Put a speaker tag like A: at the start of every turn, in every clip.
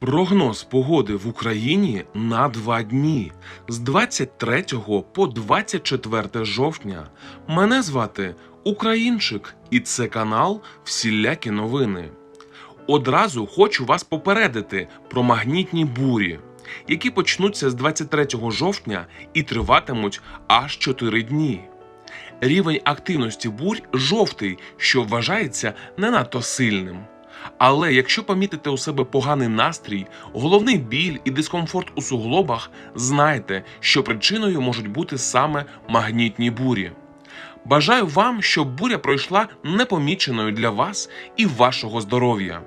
A: Прогноз погоди в Україні на два дні з 23 по 24 жовтня. Мене звати Українчик, і це канал Всілякі новини. Одразу хочу вас попередити про магнітні бурі, які почнуться з 23 жовтня і триватимуть аж 4 дні. Рівень активності бурь жовтий, що вважається не надто сильним. Але якщо помітите у себе поганий настрій, головний біль і дискомфорт у суглобах, знайте, що причиною можуть бути саме магнітні бурі. Бажаю вам, щоб буря пройшла непоміченою для вас і вашого здоров'я.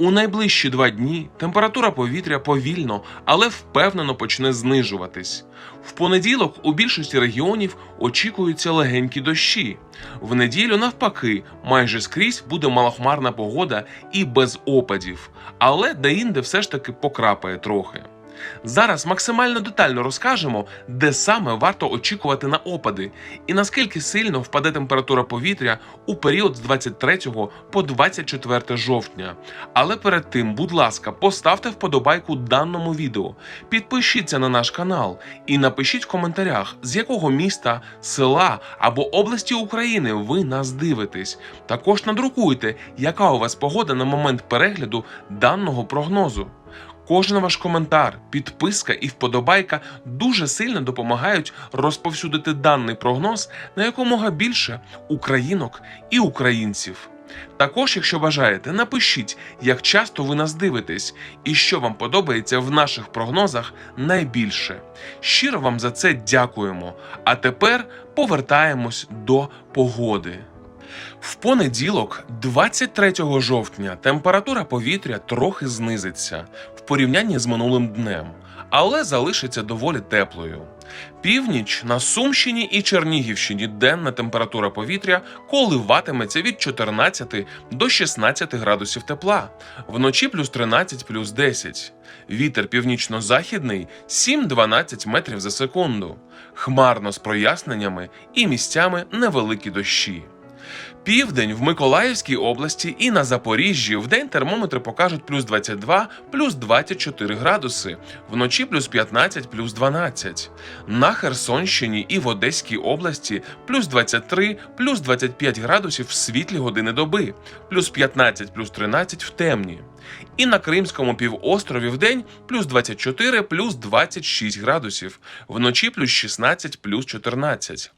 A: У найближчі два дні температура повітря повільно, але впевнено почне знижуватись. В понеділок у більшості регіонів очікуються легенькі дощі. В неділю, навпаки, майже скрізь буде малохмарна погода і без опадів, але деінде все ж таки покрапає трохи. Зараз максимально детально розкажемо, де саме варто очікувати на опади і наскільки сильно впаде температура повітря у період з 23 по 24 жовтня. Але перед тим, будь ласка, поставте вподобайку даному відео, підпишіться на наш канал і напишіть в коментарях, з якого міста, села або області України ви нас дивитесь. Також надрукуйте, яка у вас погода на момент перегляду даного прогнозу. Кожен ваш коментар, підписка і вподобайка дуже сильно допомагають розповсюдити даний прогноз на якомога більше українок і українців. Також, якщо бажаєте, напишіть, як часто ви нас дивитесь і що вам подобається в наших прогнозах найбільше. Щиро вам за це дякуємо. А тепер повертаємось до погоди. В понеділок, 23 жовтня, температура повітря трохи знизиться порівнянні з минулим днем, але залишиться доволі теплою. Північ на Сумщині і Чернігівщині денна температура повітря коливатиметься від 14 до 16 градусів тепла, вночі плюс 13 плюс 10. Вітер північно-західний 7-12 метрів за секунду, хмарно з проясненнями і місцями невеликі дощі. Південь в Миколаївській області і на Запоріжжі вдень термометри покажуть плюс 22, плюс 24 градуси, вночі плюс 15, плюс 12. На Херсонщині і в Одеській області плюс 23, плюс 25 градусів в світлі години доби, плюс 15, плюс 13 в темні. І на Кримському півострові вдень плюс 24, плюс 26 градусів, вночі плюс 16, плюс 14.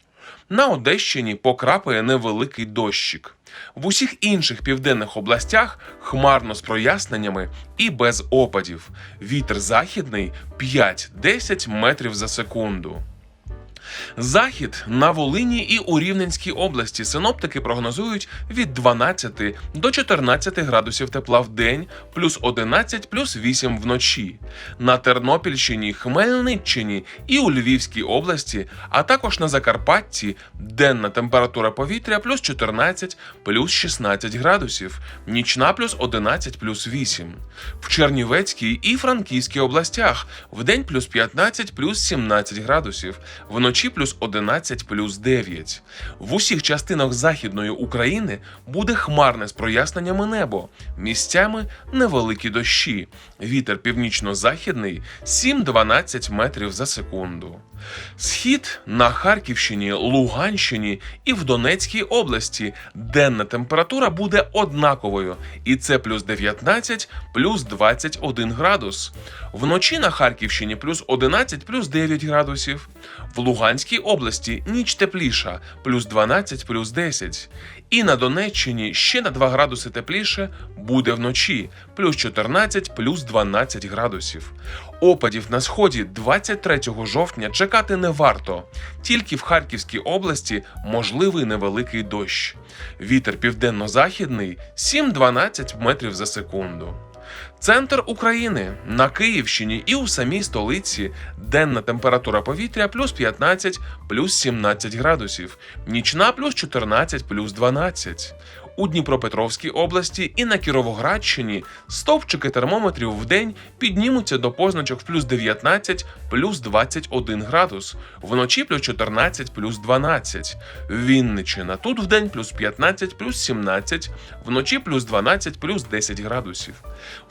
A: На Одещині покрапає невеликий дощик. В усіх інших південних областях хмарно з проясненнями і без опадів. Вітер західний 5-10 метрів за секунду. Захід на Волині і у Рівненській області синоптики прогнозують від 12 до 14 градусів тепла в день, плюс 11, плюс 8 вночі. На Тернопільщині, Хмельниччині і у Львівській області, а також на Закарпатті денна температура повітря плюс 14, плюс 16 градусів, нічна плюс 11, плюс 8. В Чернівецькій і Франківській областях вдень плюс 15, плюс 17 градусів, вночі плюс 11, плюс 9. В усіх частинах Західної України буде хмарне з проясненнями небо, місцями невеликі дощі. Вітер північно-західний 7-12 метрів за секунду. Схід на Харківщині, Луганщині і в Донецькій області денна температура буде однаковою, і це плюс 19, плюс 21 градус. Вночі на Харківщині плюс 11, плюс 9 градусів. В Луганській області ніч тепліша, плюс 12, плюс 10. І на Донеччині ще на 2 градуси тепліше буде вночі, плюс 14, плюс 12 градусів. Опадів на сході 23 жовтня чекати не варто. Тільки в Харківській області можливий невеликий дощ. Вітер південно-західний 7-12 метрів за секунду. Центр України на Київщині і у самій столиці денна температура повітря плюс 15, плюс 17 градусів, нічна плюс 14, плюс 12. У Дніпропетровській області і на Кіровоградщині стовпчики термометрів в день піднімуться до позначок плюс 19, плюс 21 градус, вночі плюс 14, плюс 12. Вінничина тут в день плюс 15, плюс 17, вночі плюс 12, плюс 10 градусів.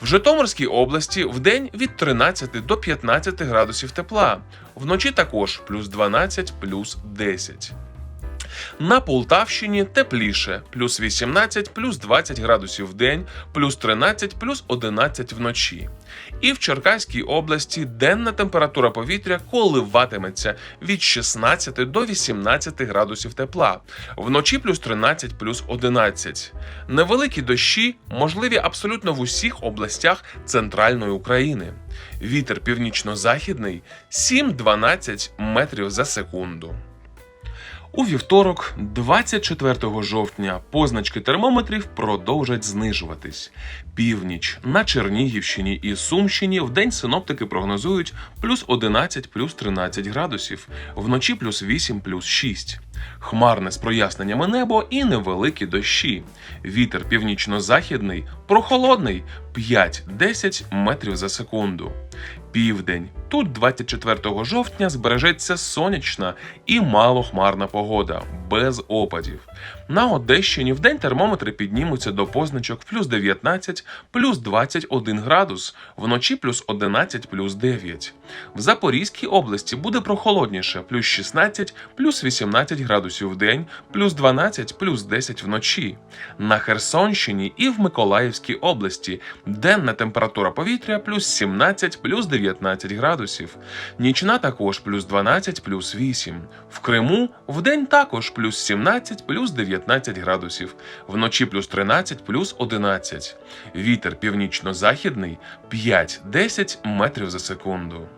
A: В Житомирській області в день від 13 до 15 градусів тепла, вночі також плюс 12, плюс 10. На Полтавщині тепліше, плюс 18, плюс 20 градусів в день, плюс 13, плюс 11 вночі. І в Черкаській області денна температура повітря коливатиметься від 16 до 18 градусів тепла, вночі плюс 13, плюс 11. Невеликі дощі можливі абсолютно в усіх областях центральної України. Вітер північно-західний 7-12 метрів за секунду. У вівторок, 24 жовтня, позначки термометрів продовжать знижуватись. Північ на Чернігівщині і Сумщині в день синоптики прогнозують плюс 11, плюс 13 градусів, вночі плюс 8, плюс 6. Хмарне з проясненнями небо і невеликі дощі. Вітер північно-західний, прохолодний 5-10 метрів за секунду. Південь. Тут 24 жовтня збережеться сонячна і малохмарна погода, без опадів. На Одещині вдень термометри піднімуться до позначок плюс 19, плюс 21 градус, вночі плюс 11, плюс 9. В Запорізькій області буде прохолодніше, плюс 16, плюс 18 градусів в день, плюс 12, плюс 10 вночі. На Херсонщині і в Миколаївській області денна температура повітря плюс 17, плюс 19 градусів. Нічна також плюс 12, плюс 8. В Криму вдень також плюс 17, плюс 19 градусів. Вночі плюс 13, плюс 11. Вітер північно-західний 5-10 метрів за секунду.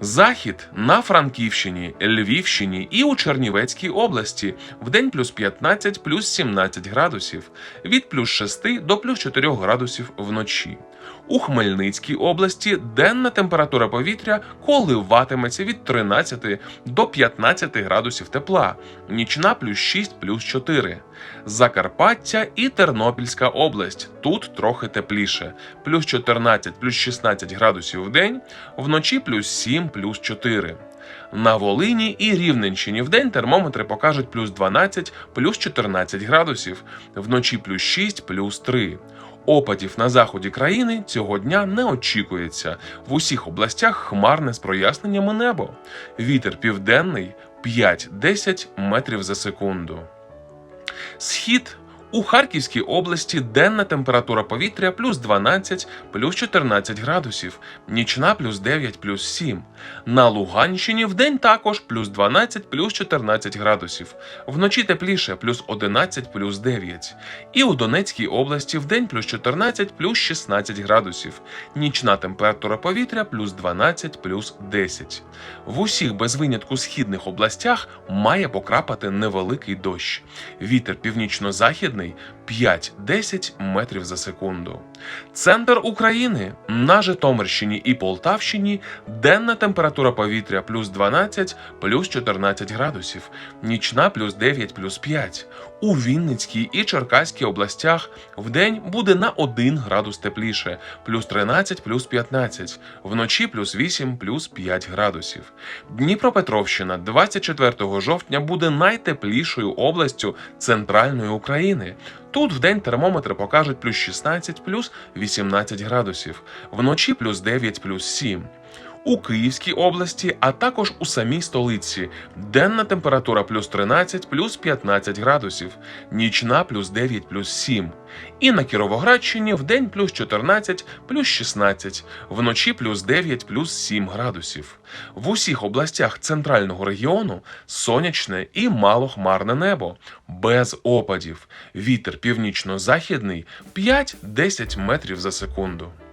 A: Захід на Франківщині, Львівщині і у Чернівецькій області вдень плюс 15, плюс 17 градусів, від плюс 6 до плюс 4 градусів вночі. У Хмельницькій області денна температура повітря коливатиметься від 13 до 15 градусів тепла, нічна плюс 6 плюс 4. Закарпаття і Тернопільська область. Тут трохи тепліше, плюс 14 плюс 16 градусів в день, вночі плюс 7 плюс 4. На Волині і Рівненщині вдень термометри покажуть плюс 12, плюс 14 градусів, вночі плюс 6, плюс 3. Опадів на заході країни цього дня не очікується. В усіх областях хмарне з проясненнями небо. Вітер південний 5-10 метрів за секунду. Схід у Харківській області денна температура повітря плюс 12, плюс 14 градусів, нічна плюс 9, плюс 7. На Луганщині вдень також плюс 12, плюс 14 градусів, вночі тепліше плюс 11, плюс 9. І у Донецькій області вдень плюс 14, плюс 16 градусів, нічна температура повітря плюс 12, плюс 10. В усіх без винятку східних областях має покрапати невеликий дощ. Вітер північно-західний me. 5-10 метрів за секунду. Центр України на Житомирщині і Полтавщині денна температура повітря плюс 12, плюс 14 градусів, нічна плюс 9, плюс 5. У Вінницькій і Черкаській областях вдень буде на 1 градус тепліше, плюс 13, плюс 15, вночі плюс 8, плюс 5 градусів. Дніпропетровщина 24 жовтня буде найтеплішою областю центральної України. Тут вдень термометри покажуть плюс 16, плюс 18 градусів, вночі плюс 9, плюс 7. У Київській області, а також у самій столиці денна температура плюс 13, плюс 15 градусів, нічна плюс 9, плюс 7. І на Кіровоградщині вдень плюс 14, плюс 16, вночі плюс 9, плюс 7 градусів. В усіх областях центрального регіону сонячне і малохмарне небо, без опадів. Вітер північно-західний 5-10 метрів за секунду.